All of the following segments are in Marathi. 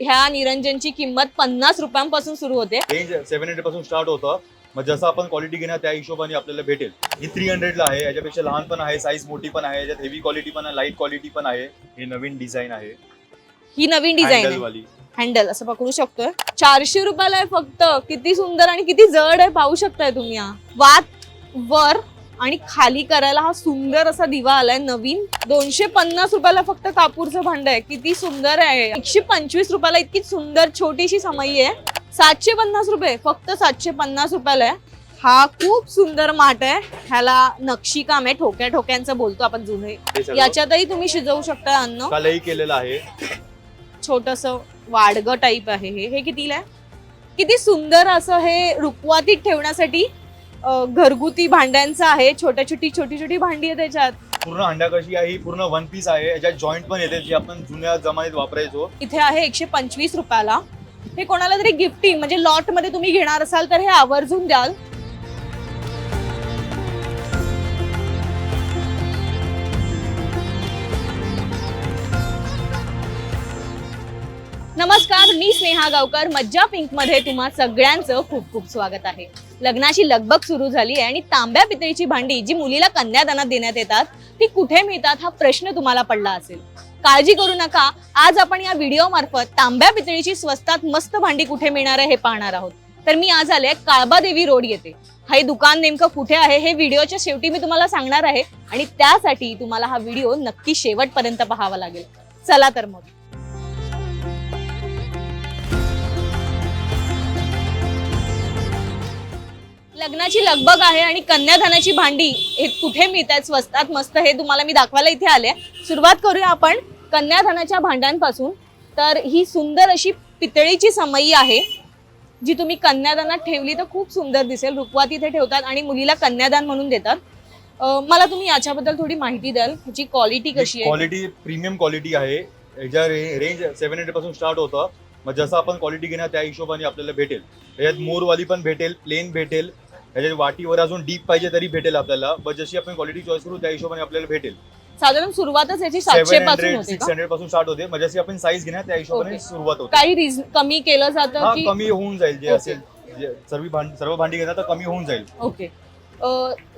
ह्या निरंजनची किंमत पन्नास रुपयांपासून सुरू होते. रेंज सेव्हन हंड्रेडपासून स्टार्ट होतं. मग जसं आपण क्वालिटी घेणार त्या हिशोबाने आपल्याला भेटेल. ही थ्री हंड्रेडला आहे. याच्यापेक्षा लहान पण आहे साईज मोठी पण आहे याच्यात हेवी क्वालिटी पण आहे लाइट क्वालिटी पण आहे. ही नवीन डिझाईन आहे. ही नवीन डिझाईन Handle आहे. वाली हँडल असं पकडू शकतोय. चारशे रुपयाला आहे फक्त. किती सुंदर आणि किती जड आहे पाहू शकताय तुम्ही हा. वात वर आणि खाली करायला हा सुंदर असा दिवा आलाय नवीन. दोनशे पन्नास रुपयाला फक्त कापूरचं भांड आहे. किती सुंदर आहे. एकशे पंचवीस रुपयाला इतकी सुंदर छोटीशी समई आहे. सातशे पन्नास रुपये फक्त सातशे पन्नास रुपयाला आहे. हा खूप सुंदर माठ आहे. ह्याला नक्षीकाम आहे. ठोक्या ठोक्यांचं बोलतो आपण जुने. याच्यातही तुम्ही शिजवू शकता अन्न. केलेलं आहे. छोटस वाडग टाईप आहे हे. हे कितीला आहे? किती सुंदर असं हे रुखवातीत ठेवण्यासाठी घरगुती भांड्यांचं आहे छोट्या छोटी छोटी छोटी भांडी आहे त्याच्यात. पूर्ण अंडा कशी आहे ही पूर्ण वन पीस आहे याच्यात जॉईंट पण येते जे आपण जुन्या जमान्यात वापरायचो. इथे आहे एकशे पंचवीस रुपयाला. हे कोणाला तरी गिफ्टिंग म्हणजे लॉटमध्ये तुम्ही घेणार असाल तर हे आवर्जून द्याल. नमस्कार मी स्नेहा गावकर मज्जा पिंकमध्ये तुम्हा सगळ्यांचं खूप खूप स्वागत आहे. लग्नाची लगबग सुरू झाली आहे आणि तांब्या पितळीची भांडी जी मुलीला कन्यादानात देण्यात येतात ती कुठे मिळतात हा प्रश्न तुम्हाला पडला असेल. काळजी करू नका आज आपण या व्हिडिओ मार्फत तांब्या पितळीची स्वस्तात मस्त भांडी कुठे मिळणार आहे हे पाहणार आहोत. तर मी आज आले काळबादेवी रोड येते हे दुकान नेमकं कुठे आहे हे व्हिडिओच्या शेवटी मी तुम्हाला सांगणार आहे आणि त्यासाठी तुम्हाला हा व्हिडिओ नक्की शेवटपर्यंत पाहावा लागेल. चला तर मग. लग्नाची लगबग आहे आणि कन्यादानाची भांडी हे कुठे मिळतात स्वस्तात मस्त हे तुम्हाला मी दाखवायला इथे आले सुरुवात करूया आपण कन्यादानाच्या भांड्यांपासून. तर ही सुंदर अशी पितळीची समई आहे जी तुम्ही कन्यादानात ठेवली तर खूप सुंदर दिसेल. रुखवात इथे ठेवतात आणि मुलीला कन्यादान म्हणून देतात. मला तुम्ही याच्याबद्दल थोडी माहिती द्याल ह्याची क्वालिटी कशी आहे? क्वालिटी प्रीमियम क्वालिटी आहे. याच्या रेंज सेव्हन हंड्रेडपासून स्टार्ट होतं. मग जसं आपण क्वालिटी घेणार त्या हिशोबाने आपल्याला भेटेल. मोरवाली पण भेटेल प्लेन भेटेल. याच्यात वाटीवर अजून डीप पाहिजे तरी भेटेल आपल्याला. पण जशी आपण क्वालिटी चॉईस करू त्या हिशोबाने आपल्याला भेटेल. साधारण सुरुवातच याची सातशे पासून होते सिक्स का हंड्रेडपासून स्टार्ट होते. मग जशी आपण साईज घेणार त्या हिशोबाने Okay. सुरुवात होते. काही रिज कमी केलं जातं हा की कमी होऊन जाईल जे Okay. असेल जे सर्व भांडी सर्व भांडी घेणार तर कमी होऊन जाईल. ओके.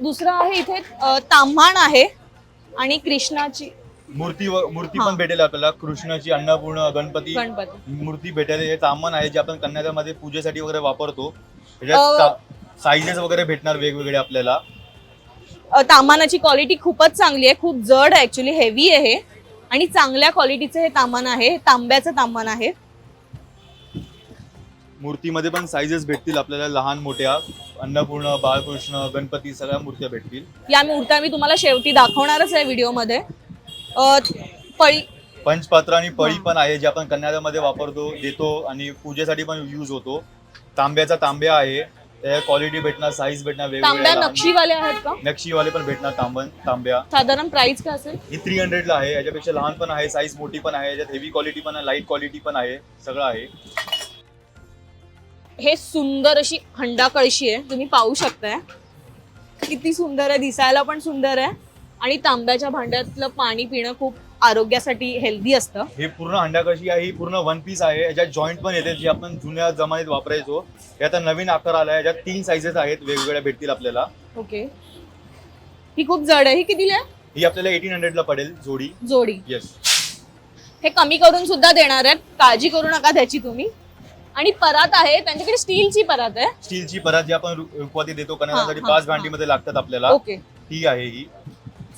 दुसरं आहे इथे अ, ताम्हाण आहे आणि कृष्णाची मूर्ती मूर्ती हा. पण भेटेल आपल्याला. कृष्णाची अन्नपूर्ण गणपती गणपती. मूर्ती भेटेल. हे तामण आहे जे आपण कन्यादामध्ये पूजेसाठी वगैरे वापरतो. अ, साईजेस वगैरे भेटणार वेगवेगळे आपल्याला? तामानाची क्वालिटी खूपच चांगली आहे. खूप जड ऍक्च्युली हेवी आहे. हे. आणि चांगल्या क्वालिटीचं हे तामान आहे. तांब्याचं तामान आहे. मूर्तीमध्ये पण साईजेस भेटतील आपल्याला. लहान मोठ्या अन्नपूर्ण बाळकृष्ण गणपती सगळ्या मूर्त्या भेटतील. या मूर्त्या मी तुम्हाला शेवटी दाखवणारच आहे व्हिडिओमध्ये. पळी पंचपात्र आणि पळी. पण आहे जे आपण कन्यादामध्ये वापरतो देतो आणि पूजेसाठी पण यूज होतो. तांब्याचा तांब्या आहे. क्वालिटी भेटणार साईज भेटणार तांब्या वेगवेगळ्या लहान- नक्षीवाले आहेत का? नक्षीवाले पण भेटणार तांबन तांब्या. साधारण प्राइस काय असेल? ही थ्री हंड्रेडला आहे याच्यापेक्षा लहान पण आहे साईज मोठी पण आहे याच्यात हेवी क्वालिटी पण आहे लाइट क्वालिटी पण आहे सगळं आहे. हे सुंदर अशी हंडा कळशी आहे तुम्ही पाहू शकताय. किती सुंदर आहे दिसायला पण सुंदर आहे. आणि तांब्याच्या भांड्यातलं पाणी पिणं खूप आरोग्यासाठी हेल्दी असतं. हे पूर्ण अंडा कशी आहे ही पूर्ण वन पीस आहे. याच्यात जॉईंट पण येते जे आपण जुन्या जमान्यात वापरायचो. हे आता नवीन आकार आला आहे याच्यात तीन साईजेस आहेत वेगवेगळ्या भेटतील आपल्याला. ओके ही खूप जड आहे ही कितीला आहे? ही आपल्याला एटीन हंड्रेडला पडेल जोडी. जोडी. येस हे कमी करून सुद्धा देणार आहेत. काळजी करू नका त्याची तुम्ही. आणि परात आहे त्यांच्याकडे स्टीलची परात आहे. स्टीलची परत जी आपण रु- रुखवाती देतो हा, पाच हा. भांडीमध्ये लागतात आपल्याला. ओके ती आहे ही.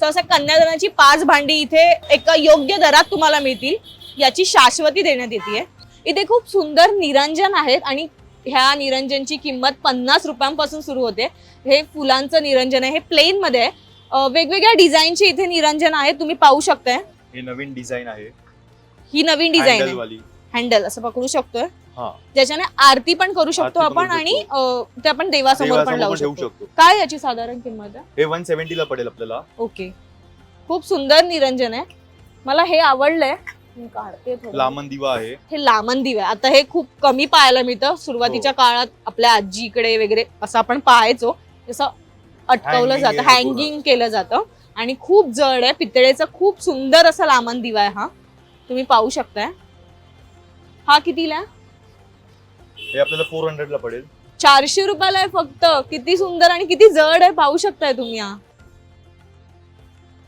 सहसा कन्यादानाची पाच भांडी इथे एका योग्य दरात तुम्हाला मिळतील याची शाश्वती देण्यात येते इथे खूप सुंदर निरंजन आहेत आणि ह्या निरंजनची किंमत पन्नास रुपयांपासून सुरू होते. हे फुलांचं निरंजन आहे हे प्लेन मध्ये आहे. वेगवेगळ्या डिझाईनचे इथे निरंजन आहेत तुम्ही पाहू शकताय. ही नवीन डिझाईन आहे. ही नवीन डिझाईन आहे. हँडल असं पकडू शकतोय. ज्याच्याने आरती पण करू शकतो आरती पण आपण करू आणि अं, ते आपण देवासमोर पण देवासमोर लावू पण ठेवू शकतो. शकतो. काय याची साधारण किंमत आहे? हे वन सेव्हन्टीला पडेल आपल्याला. ओके. खूप सुंदर निरंजन आहे. मला हे आवडलंय. मी काढते थोडं. लामन दिवा आहे. हे लामन दिवे आता हे खूप कमी पाहायला मिळतं. सुरुवातीच्या हो. काळात आपल्या आजीकडे वगैरे असं आपण पाहायचो. जसं अटकवलं Hanging जातं. आहे हँगिंग केलं जातं. आणि खूप जड आहे. पितळेचा खूप सुंदर असा लामन दिवा आहे हा. तुम्ही पाहू शकताय. हा कितीला आहे? हे आपल्याला फोर हंड्रेडला पडेल. चारशे रुपयाला आहे फक्त. किती सुंदर आणि किती जड आहे पाहू शकताय तुम्ही हा.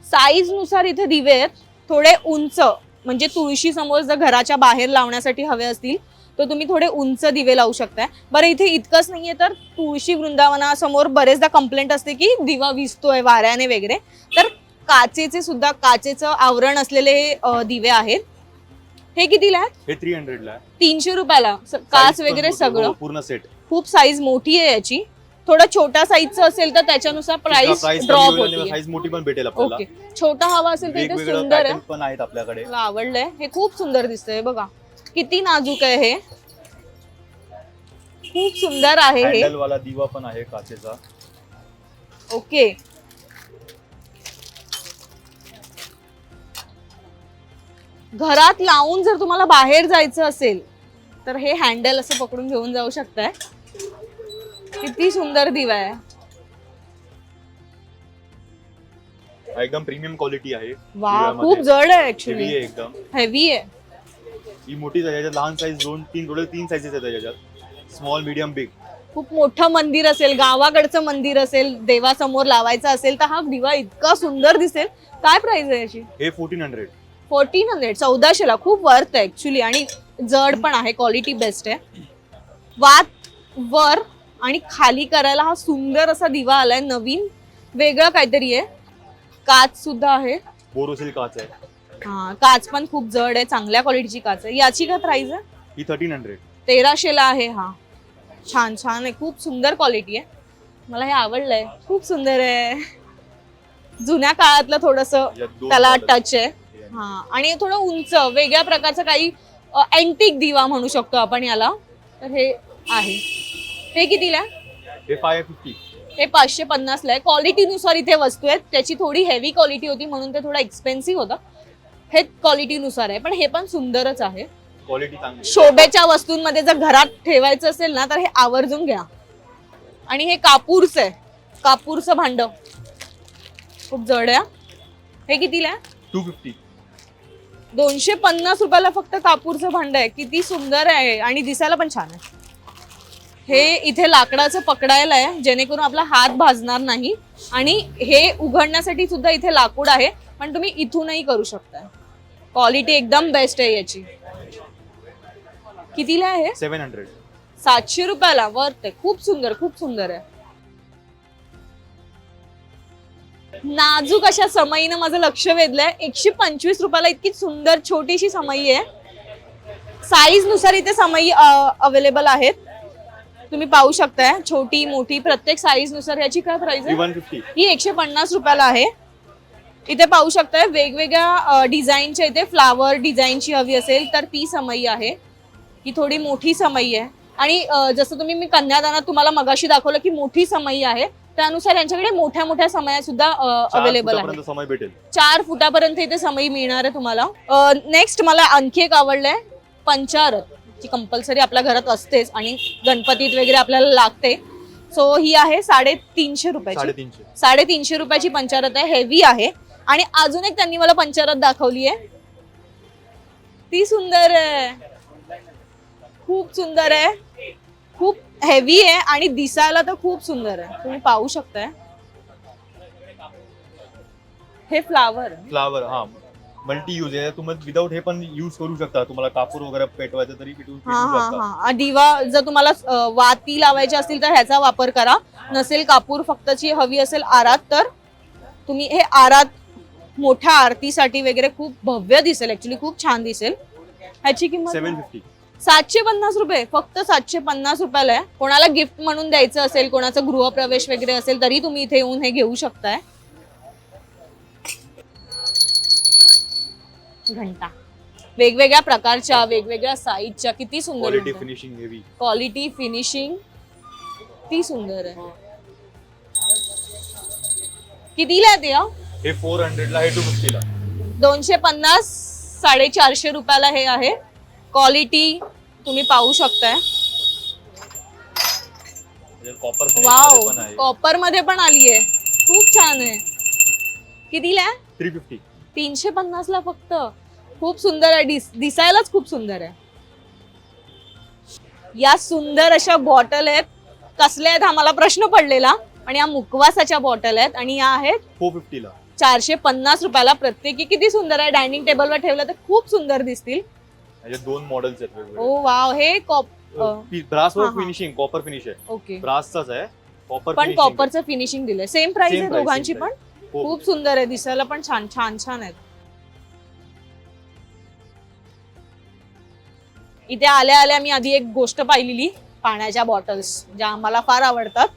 साईजनुसार इथे दिवे आहेत. थोडे उंच म्हणजे तुळशी समोर जर घराच्या बाहेर लावण्यासाठी हवे असतील तर तुम्ही थोडे उंच दिवे लावू शकताय. बरं इथे इतकंच नाहीये तर तुळशी वृंदावनासमोर बरेचदा कंप्लेंट असते की दिवा विजतोय वाऱ्याने वगैरे. तर काचेचे सुद्धा काचेचं आवरण असलेले हे दिवे आहेत. हे कितीला हे थ्री हंड्रेडला आहे तीनशे रुपयाला. काच वगैरे सगळं. पूर्ण सेट खूप साईज मोठी आहे याची. थोडं छोटा साईजचं असेल तर त्याच्यानुसार प्राइस ड्रॉप होती साईज मोठी पण भेटेल ओके छोटा हवा असेल तर सुंदर आहे. पॅटर्न पण आहेत आपल्याकडे. मला आवडलंय. हे खूप सुंदर दिसतंय बघा. किती नाजूक आहे हे. खूप सुंदर आहे हे. वाला दिवा पण आहे काचेचा. ओके घरात लावून जर तुम्हाला बाहेर जायचं असेल तर हे हँडल असं पकडून घेऊन जाऊ शकताय. किती सुंदर दिवा आहे. एकदम प्रीमियम क्वालिटी आहे. वा. खूप जड आहे ऍक्च्युली एकदम. हेवी आहे. ही मोठी आहे लहान साईज दोन तीन टोटल तीन साईजेस आहेत याच्यात. स्मॉल मीडियम बिग खूप मोठं मंदिर असेल गावाकडचं मंदिर असेल देवासमोर लावायचं असेल तर हा दिवा इतका सुंदर दिसेल. काय प्राइस आहे याची? हे फोर्टीन हंड्रेड फोर्टीन हंड्रेड चौदाशेला खूप वर्थ आहे ऍक्च्युली आणि जड पण आहे क्वालिटी बेस्ट आहे. वात वर आणि खाली करायला हा सुंदर असा दिवा आलाय नवीन. वेगळं काहीतरी आहे. काच सुद्धा आहे. बोरोसिल काच आहे. हा काच पण खूप जड आहे चांगल्या क्वालिटीची काच आहे. याची काय प्राइस आहे? ही थर्टीन हंड्रेड तेराशेला आहे हा. छान छान आहे. खूप सुंदर क्वालिटी आहे. मला हे आवडलंय. खूप सुंदर आहे. जुन्या काळातलं थोडस त्याला टच आहे. हा आणि थोडं उंच वेगळ्या प्रकारचं काही अँटिक दिवा म्हणू शकतो आपण याला. तर हे आहे. हे कितीला? हे फाय फिफ्टी हे पाचशे पन्नासला आहे. क्वालिटीनुसार इथे वस्तू आहेत. त्याची थोडी हेवी क्वालिटी होती म्हणून ते थोडं एक्सपेन्सिव्ह होतं. हे क्वालिटीनुसार आहे. पण हे पण सुंदरच आहे. क्वालिटी. शोभेच्या वस्तूंमध्ये जर घरात ठेवायचं असेल ना तर हे आवर्जून घ्या. आणि हे कापूरचं आहे. कापूरचं भांड. खूप जड आहे हा. कितीला टू फिफ्टी दोनशे पन्नास रुपयाला फक्त कापूरचं भांड आहे. किती सुंदर आहे आणि दिसायला पण छान आहे. हे इथे लाकडाचं पकडायला आहे जेणेकरून आपला हात भाजणार नाही. आणि हे उघडण्यासाठी सुद्धा इथे लाकूड आहे पण तुम्ही इथूनही करू शकता क्वालिटी एकदम बेस्ट आहे याची. कितीला आहे? Seven hundred. सातशे रुपयाला. वर्थ आहे. खूप सुंदर खूप सुंदर आहे. नाजूक अशा समईनं माझं लक्ष वेधलंय. एकशे पंचवीस रुपयाला इतकी सुंदर छोटीशी समई आहे. साईजनुसार इथे समई अवेलेबल आहेत. तुम्ही पाहू शकताय छोटी मोठी प्रत्येक साईजनुसार. याची काय प्राइस ही आहे ही एकशे पन्नास रुपयाला आहे. इथे पाहू शकताय वेगवेगळ्या डिझाईनच्या इथे फ्लावर डिझाईनची हवी असेल तर ती समई आहे. ही थोडी मोठी समई आहे. आणि जसं तुम्ही मी कन्यादानात तुम्हाला मगाशी दाखवलं की मोठी समई आहे. त्यानुसार यांच्याकडे मोठ्या मोठ्या समया सुद्धा अवेलेबल समय भेटेल. चार फुटापर्यंत इथे समई मिळणार आहे तुम्हाला. नेक्स्ट मला आणखी एक आवडलंय पंचारत जी कंपल्सरी आपल्या घरात असतेच आणि गणपतीत वगैरे आपल्याला लागते. सो ही आहे साडेतीनशे रुपयाची. साडेतीनशे. साडेतीनशे रुपयाची पंचारत आहे हेवी आहे. आणि अजून एक त्यांनी मला पंचारत दाखवली आहे ती सुंदर आहे. खूप सुंदर आहे. खूप हेवी आहे आणि दिसायला तर खूप सुंदर आहे. तुम्ही पाहू शकताय. हे फ्लावर फ्लावर हा. मल्टी यूज आहे. तुम्ही विदाऊट हे पण यूज करू शकता. तुम्हाला कापूर वगैरे पेटवायचं तरी पेटवू पेटवू हा हा. शकता हा दिवा जर तुम्हाला अ, वाती लावायची असतील तर ह्याचा वापर करा. नसेल कापूर फक्तची हवी असेल आरात तर तुम्ही हे आरात मोठ्या आरतीसाठी वगैरे खूप भव्य दिसेल. ऍक्च्युली खूप छान दिसेल. ह्याची किंमत? सेवन फिफ्टी सातशे पन्नास रुपये फक्त सातशे पन्नास रुपयाला आहे. कोणाला गिफ्ट म्हणून द्यायचं असेल कोणाचा गृहप्रवेश वगैरे असेल तरी तुम्ही इथे येऊन हे घेऊ शकताय. घंटा. वेगवेगळ्या प्रकारच्या वेगवेगळ्या साईजच्या किती सुंदर quality. Finishing heavy quality finishing ती सुंदर आहे. कितीला आहे ते हा? हे फोर हंड्रेडला हे टू फिफ्टीला दोनशे पन्नास साडेचारशे रुपयाला हे आहे. क्वालिटी तुम्ही पाहू शकताय. कॉपर वाव पण आहे. कॉपरमध्ये पण आली आहे खूप छान आहे. कितीला आहे थ्री फिफ्टी तीनशे पन्नास ला फक्त. खूप सुंदर आहे. दिस दिसायलाच खूप सुंदर आहे. या सुंदर अशा बॉटल आहेत. कसल्या आहेत हा मला प्रश्न पडलेला. आणि या मुकवासाच्या बॉटल आहेत. आणि या आहेत फोर फिफ्टीला चारशे पन्नास रुपयाला. प्रत्येकी किती सुंदर आहे. डायनिंग टेबलवर ठेवलं तर खूप सुंदर दिसतील. याचे दोन मॉडेल्स आहेत वेगवेगळे. ओ वाव हे कॉप ब्रास वर हा, हा. फिनिशिंग कॉपर फिनिश आहे. ओके. ब्रासचाच आहे. कॉपर पण कॉपरचं फिनिशिंग दिलंय. सेम प्राइस आहे दोघांची पण. हो. खूप सुंदर आहे दिसायला पण छान छान छान आहेत. इथे आल्या आल्या मी आधी एक गोष्ट पाहिलेली पाण्याच्या बॉटल्स ज्या आम्हाला फार आवडतात.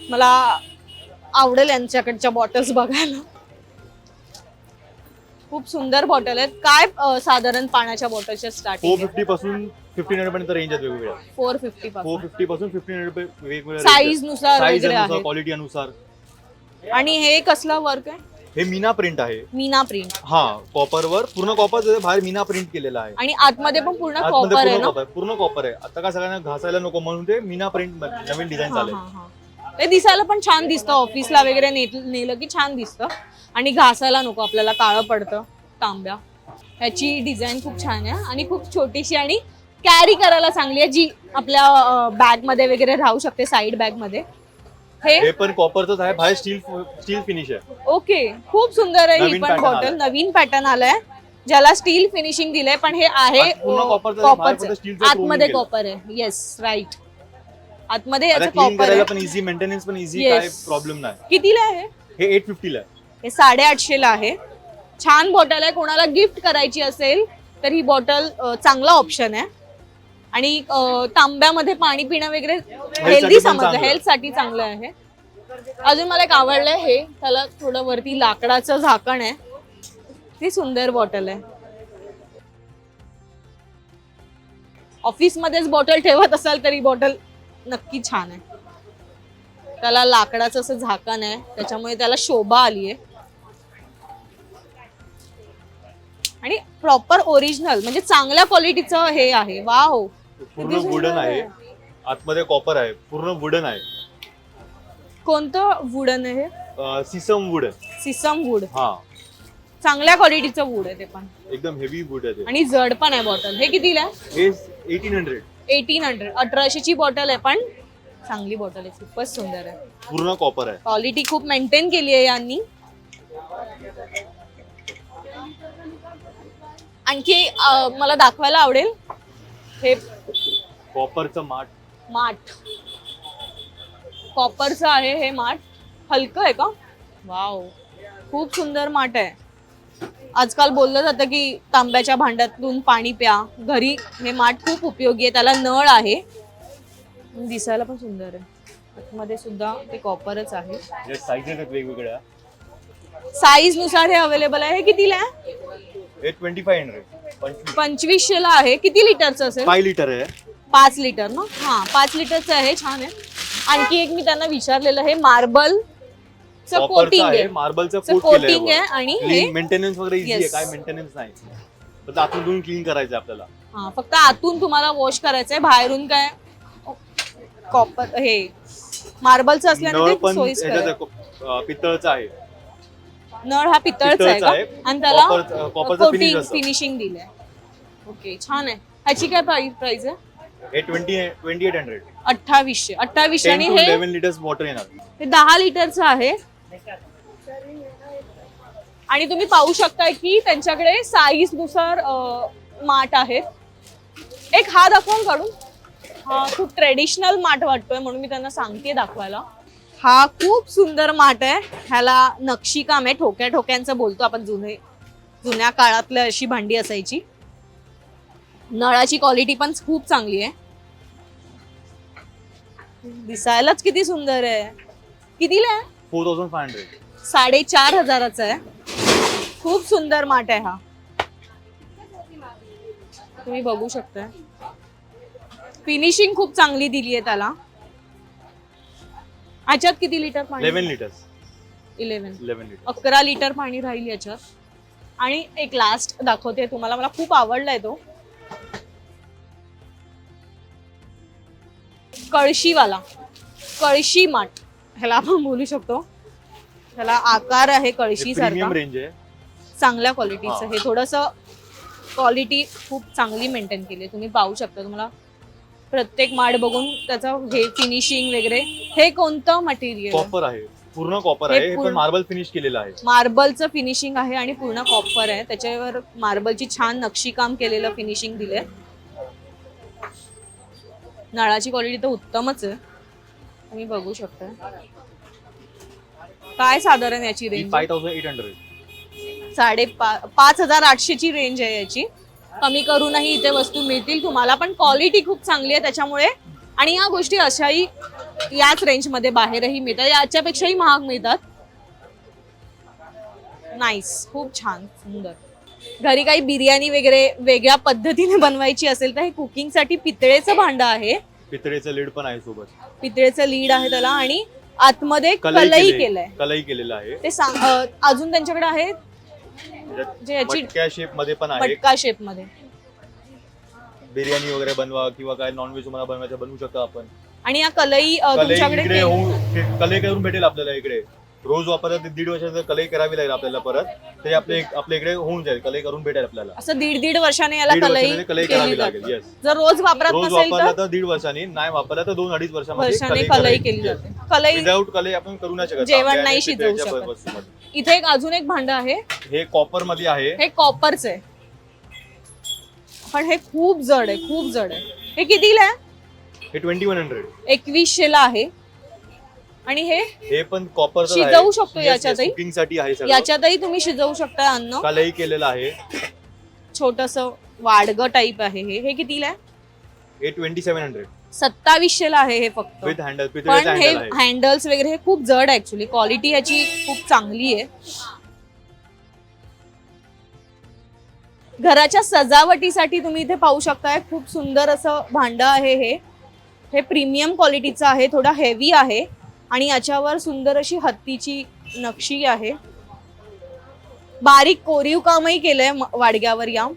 मला आवडेल यांच्याकडच्या बॉटल्स बघायला. खूप सुंदर बॉटल आहेत. काय अं, साधारण पाण्याच्या बॉटलच्या फोर स्टार्टिंग फिफ्टी पासून फिफ्टीन हंड्रेड पर्यंत रेंज आहेत वेगवेगळ्या. फोर फिफ्टी फोरपासून फिफ्टी पासून फिफ्टीन हंड्रेड वेगवेगळ्या साईजनुसार वगैरे आहे क्वालिटी अनुसार. आणि हे कसला वर्क आहे? हे मीना प्रिंट आहे. मीना प्रिंट हा कॉपर वर. पूर्ण कॉपर बाहेर मीना प्रिंट केलेला आहे. आणि आतमध्ये पण पूर्ण आतमध्ये कॉपर आहे पूर्ण ना? कॉपर पूर्ण कॉपर आहे. आता काय सगळ्यांना घासायला नको म्हणून ते मीना प्रिंट नवीन डिझाईन हा, हा, हा. ते दिसायला पण छान दिसतं. ऑफिसला वगैरे नेत- नेलं की छान दिसतं. आणि घासायला नको आपल्याला काळं पडतं तांब्या. ह्याची डिझाईन खूप छान आहे आणि खूप छोटीशी आणि कॅरी करायला चांगली आहे जी आपल्या बॅगमध्ये वगैरे राहू शकते साईड बॅगमध्ये. हे? पण कॉपरच आहे बाहेर स्टील स्टील फिनिश आहे. ओके खूप सुंदर आहे ही पण बॉटल. नवीन पॅटर्न आलाय ज्याला स्टील फिनिशिंग दिलंय पण हे आहे चं आतमध्ये कॉपर आहे. येस राईट आतमध्ये आता याचं कॉपर पण इझी मेंटेनन्स पण इझी. काय प्रॉब्लेम नाही. कितीला आहे? हे एट फिफ्टीला आहे. हे साडेआठशे ला आहे. छान बॉटल आहे. कोणाला गिफ्ट करायची असेल तर ही बॉटल चांगला ऑप्शन आहे. आणि तांब्यामध्ये पाणी पिणं वगैरे हेल्दी चांगलं. हेल्थसाठी चांगलं आहे. अजून मला एक आवडलंय हे. त्याला थोडं वरती लाकडाचं झाकण आहे. ती सुंदर बॉटल आहे. ऑफिसमध्येच बॉटल ठेवत असाल तरी बॉटल नक्की छान आहे. त्याला लाकडाचं असं झाकण आहे. त्याच्यामुळे त्याला शोभा आली आहे आणि प्रॉपर ओरिजिनल म्हणजे चांगल्या क्वालिटीचं हे आहे. वाव पूर्ण वुडन आहे. आतमध्ये कॉपर आहे. पूर्ण वुडन आहे. कोणतं वुडन आहे हे? सिसम वुड सिसम वूड हा. चांगल्या क्वालिटीचं वूड आहे ते पण. एकदम हेवी वुड आहे ते. आणि जड पण आहे बॉटल हे कितीला आहे? हे एटीन हंड्रेड एटीन हंड्रेड अठराशेची बॉटल आहे पण चांगली बॉटल आहे. खूपच सुंदर आहे. पूर्ण कॉपर आहे. क्वालिटी खूप मेंटेन केली आहे यांनी. आणखी अं, मला दाखवायला आवडेल? हे कॉपरचं माठ. माठ. कॉपरचं आहे हे माठ. हलकं आहे का? वाव. खूप सुंदर माठ आहे. आजकाल बोललं जातं की तांब्याच्या भांड्यातून पाणी प्या. घरी हे माठ खूप उपयोगी आहे. त्याला नळ आहे. दिसायला पण सुंदर आहे. आतमध्ये सुद्धा ते कॉपरच आहे. जे साईजेस आहेत वेगवेगळ्या. साईजनुसार हे अवेलेबल आहे. हे कितीला आहे? हे ट्वेंटी फाय हंड्रेड पंचवीस पंचवीसशेला आहे. किती लिटरचं असेल? फाय लिटर आहे. पाच लिटर ना? हा पाच लिटरचं आहे. छान आहे. आणखी एक मी त्यांना विचारलेलं हे मार्बल कोटिंग आहे. आहे. मार्बलचं चं कोट coating आहे आणि हे मेंटेनन्स वगैरे इझी आहे. Yes. काय मेंटेनन्स नाही. फक्त आतून धुवून क्लीन करायचं आपल्याला. हा फक्त आतून तुम्हाला वॉश करायचंय. बाहेरून काय? कॉपर हे मार्बलचं असल्याने नळ ते पण सोयीस्कर ह्याच्यात आहे. आहे, अं, पितळचा आहे. नळ हा पितळचा आहे पितळचा का. आणि त्याला कोटिंग असतं. फिनिशिंग दिलंय. ओके छान आहे. ह्याची काय प्राइस आहे? हे ट्वेंटी ट्वेंटी एट हंड्रेड अठ्ठावीसशे. अठ्ठावीसशे टेन आणि टू हे इलेव्हन लिटर्स वॉटर येणार. हे दहा लिटरचं आहे. आणि तुम्ही पाहू शकताय की त्यांच्याकडे साईजनुसार अं, माठ आहेत. एक हा दाखवून काढून. हा खूप ट्रेडिशनल माठ वाटतोय म्हणून मी त्यांना सांगते दाखवायला. हा खूप सुंदर माठ आहे. ह्याला नक्षीकाम आहे. ठोक्या ठोक्यांचं बोलतो आपण जुने जुन्या काळातल्या अशी भांडी असायची. नळाची क्वालिटी पण खूप चांगली आहे. दिसायलाच किती सुंदर आहे. कितीला आहे? Four thousand five hundred. साडेचार हजाराचा आहे. खूप सुंदर माठ आहे हा. तुम्ही बघू शकता फिनिशिंग खूप चांगली दिली आहे त्याला. ह्याच्यात किती लिटर पाणी? Eleven litres. Eleven. Eleven litre अकरा लिटर पाणी राहील याच्यात. आणि एक लास्ट दाखवते तुम्हाला. मला खूप आवडलाय तो. कळशीवाला. कळशी माठ. ह्याला आपण बोलू शकतो. ह्याला आकार आहे कळशी सारखा. रेंज आहे. चांगल्या क्वालिटीचं हा. हे थोडस क्वालिटी खूप चांगली मेंटेन केली आहे. तुम्ही पाहू शकता. तुम्हाला प्रत्येक माड बघून त्याचं हे फिनिशिंग वगैरे हे कोणतं मटेरियल कॉपर आहे. पूर्ण कॉपर हे आहे. हे पण पूर्ण- मार्बल फिनिश केलेलं आहे. मार्बलचं फिनिशिंग आहे आणि पूर्ण कॉपर आहे. त्याच्यावर मार्बलची छान नक्षीकाम केलेलं फिनिशिंग दिलंय. नळाची क्वालिटी तर उत्तमच आहे. तुम्ही बघू शकता. काय साधारण याची range five thousand eight hundred साडे पाच हजार आठशेची रेंज आहे याची. कमी करूनही इथे वस्तू मिळतील. तुम्हाला पण क्वालिटी खूप चांगली आहे त्याच्यामुळे. आणि या गोष्टी अशाही याच रेंजमध्ये बाहेरही मिळतात. याच्यापेक्षाही महाग मिळतात. नाईस खूप छान. सुंदर. घरी काही बिर्याणी वगैरे वेगळ्या पद्धतीने बनवायची असेल तर हे कुकिंगसाठी पितळेचं भांडं आहे. पितळेचं लीड पण आहे सोबत. पितळेचं लीड आहे त्याला आणि आतमध्ये कलई कलई केले- केलंय. कलई केलेलं आहे. ते सांग अं, अजून त्यांच्याकडे आहे त्याच्यात जे याची मटक्या शेपमध्ये पण आहे. मटका शेपमध्ये. बिर्याणी वगैरे बनवा किंवा काय नॉनव्हेज तुम्हाला बनवायचं बनवू शकता आपण. आणि या कलई अ, कलई तुमच्याकडे इकडे के- होऊन ते कलई करून भेटेल आपल्याला इकडे. रोज वापरत दीड वर्षाचं कलई करावी लागेल आपल्याला परत. ते आपल्या आपल्या इकडे होऊन जाईल कलई करून भेटेल आपल्याला. असं दीड दीड वर्षाने याला दीड कलई वर्षाने कलई केली करावी जाते. लागेल येस जर रोज वापरत रोज नसेल वापरला तर तर दीड वर्षांनी नाही वापरला तर दोन अडीच वर्षामध्ये वर्षाने कलई केली जाते. कलई विदाऊट कलई आपण करू नाही शकत. जेवण नाही शिजवू पितळेच्या शकत. इथे एक अजून एक भांड आहे. हे कॉपरमध्ये आहे. हे कॉपरच आहे. पण हे खूप जड आहे खूप जड आहे. हे कितीला आहे? हे ट्वेंटी वन हंड्रेड. एकवीसशे ला आहे. आणि हे हे पण कॉपर शिजवू शकतो याच्यातही? कुकिंगसाठी आहे सगळं. याच्यातही तुम्ही शिजवू शकता अन्न. कलई केलेलं आहे. छोटस वाडग टाईप आहे हे. हे कितीला आहे? हे ट्वेंटी सेव्हन हंड्रेड. सत्तावीसशे ला आहे हे फक्त. पण हे आहे. हँडल्स वगैरे हे खूप जड ऍक्च्युली क्वालिटी याची खूप चांगली आहे. घराच्या सजावटीसाठी तुम्ही इथे पाहू शकताय खूप सुंदर असं भांडं आहे हे. हे प्रीमियम क्वालिटीचं आहे थोडा हेवी आहे आणि याच्यावर सुंदर अशी हत्तीची नक्षी आहे. बारीक कोरीव कामही केलंय म- वाडग्यावर या.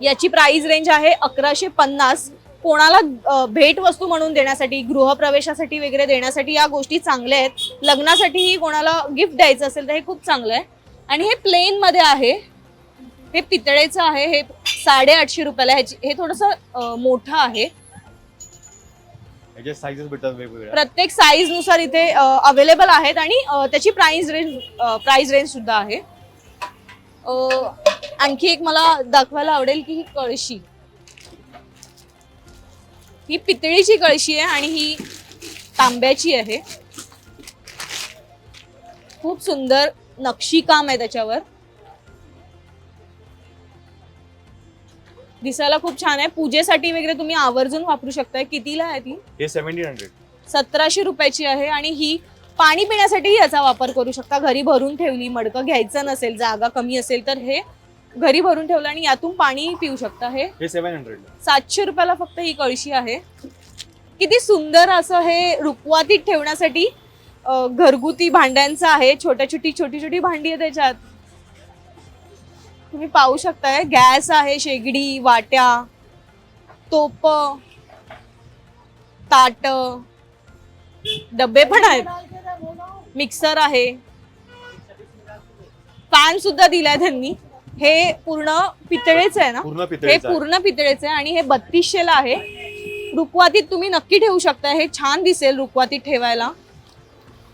याची प्राइस रेंज आहे अकराशे पन्नास. कोणाला भेट वस्तू म्हणून देण्यासाठी गृहप्रवेशासाठी वगैरे देण्यासाठी या गोष्टी चांगल्या आहेत. लग्नासाठीही कोणाला गिफ्ट द्यायचं असेल तर हे खूप चांगलं आहे. आणि हे प्लेन मध्ये आहे. हे पितळेचं आहे. हे साडेआठशे रुपयाला ह्याची हे थोडंसं मोठं आहे. प्रत्येक साईजनुसार इथे अवेलेबल आहेत आणि त्याची प्राइस रेंज प्राइस रेंज सुद्धा आहे. आणखी एक मला दाखवायला आवडेल की ही कळशी. ही पितळीची कळशी आहे आणि ही तांब्याची आहे. खूप सुंदर नक्षीकाम आहे त्याच्यावर. दिसायला खूप छान आहे. पूजेसाठी वगैरे तुम्ही आवर्जून वापरू शकताय. कितीला आहे ती? हे सेव्हन्टीन हंड्रेड सतराशे रुपयाची आहे आणि ही पाणी पिण्यासाठी याचा वापर करू शकता. घरी भरून ठेवली मडकं घ्यायचं नसेल जागा कमी असेल तर हे घरी भरून ठेवलं आणि यातून पाणी पिऊ शकता हे. हे सेव्हन हंड्रेड सातशे रुपयाला फक्त ही कळशी आहे. किती सुंदर असं हे रुखवातीत ठेवण्यासाठी अ, घरगुती भांड्यांचं आहे. छोट्या छोटी छोटी छोटी भांडी आहे त्याच्यात. तुम्ही पाहू शकताय गॅस आहे शेगडी वाट्या तोप ताट डबे पण आहेत. मिक्सर आहे. पॅन सुद्धा दिलाय त्यांनी. हे पूर्ण पितळेच आहे ना? हे पितळेचं आहे. पूर्ण पितळेचे आहे आणि हे बत्तीसशेला आहे. रुखवातीत तुम्ही नक्की ठेवू शकता. हे छान दिसेल रुखवातीत ठेवायला.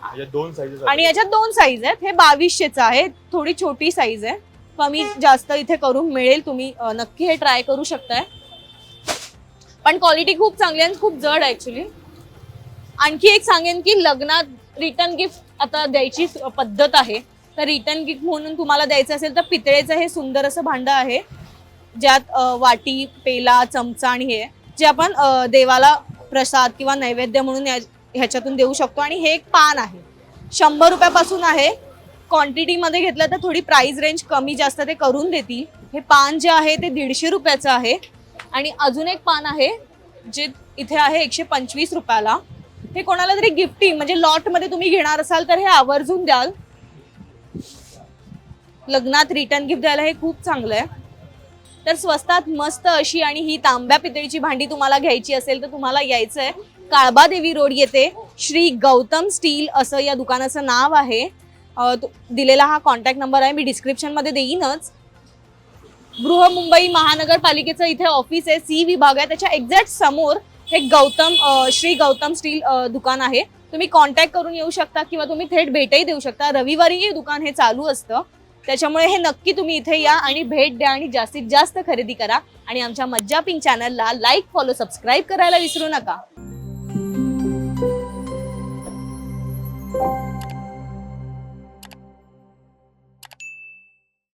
याच्यात दोन साईजेस आणि याच्यात दोन साईज आहेत. हे बावीसशेचं आहे. थोडी छोटी साईज आहे. कमी जास्त इथे करून मिळेल तुम्ही. अं, नक्की हे ट्राय करू शकताय. पण क्वालिटी खूप चांगली आहे आणि खूप जड ऍक्च्युली आणखी एक सांगेन की लग्नात रिटर्न गिफ्ट आता द्यायची स- पद्धत आहे. तर रिटर्न गिफ्ट म्हणून तुम्हाला द्यायचं असेल तर पितळेचं हे सुंदर असं भांडं आहे. ज्यात वाटी पेला चमचा आणि हे. जे आपण देवाला प्रसाद किंवा नैवेद्य म्हणून या- ह्याच्यातून देऊ शकतो. आणि हे एक पान आहे. शंभर रुपयापासून आहे. क्वांटिटीमध्ये घेतलं तर थोडी प्राईस रेंज कमी जास्त ते करून देतील. हे पान जे आहे ते दीडशे रुपयाचं आहे. आणि अजून एक पान आहे जे इथे आहे एकशे पंचवीस रुपयाला. हे कोणाला तरी गिफ्टी म्हणजे लॉटमध्ये तुम्ही घेणार असाल तर हे आवर्जून द्याल. लग्नात रिटर्न गिफ्ट द्यायला हे खूप चांगलं आहे. तर स्वस्तात मस्त अशी आणि ही तांब्या पितळीची भांडी तुम्हाला घ्यायची असेल तर तुम्हाला यायचं आहे काळबादेवी रोड येते श्री गौतम स्टील असं या दुकानाचं नाव आहे. दिलेला हा कॉन्टॅक्ट नंबर आहे. मी डिस्क्रिप्शनमध्ये देईनच. बृहमुंबई महानगरपालिकेचं इथे ऑफिस आहे. सी विभाग आहे. त्याच्या एक्झॅक्ट समोर हे गौतम श्री गौतम स्टील दुकान आहे. तुम्ही कॉन्टॅक्ट करून येऊ शकता किंवा तुम्ही थेट भेटही देऊ शकता. रविवारीही दुकान हे चालू असतं. त्याच्यामुळे हे नक्की तुम्ही इथे या आणि भेट द्या आणि जास्तीत जास्त खरेदी करा. आणि आमच्या मज्जा पिंक चॅनलला लाईक फॉलो सबस्क्राईब करायला विसरू नका.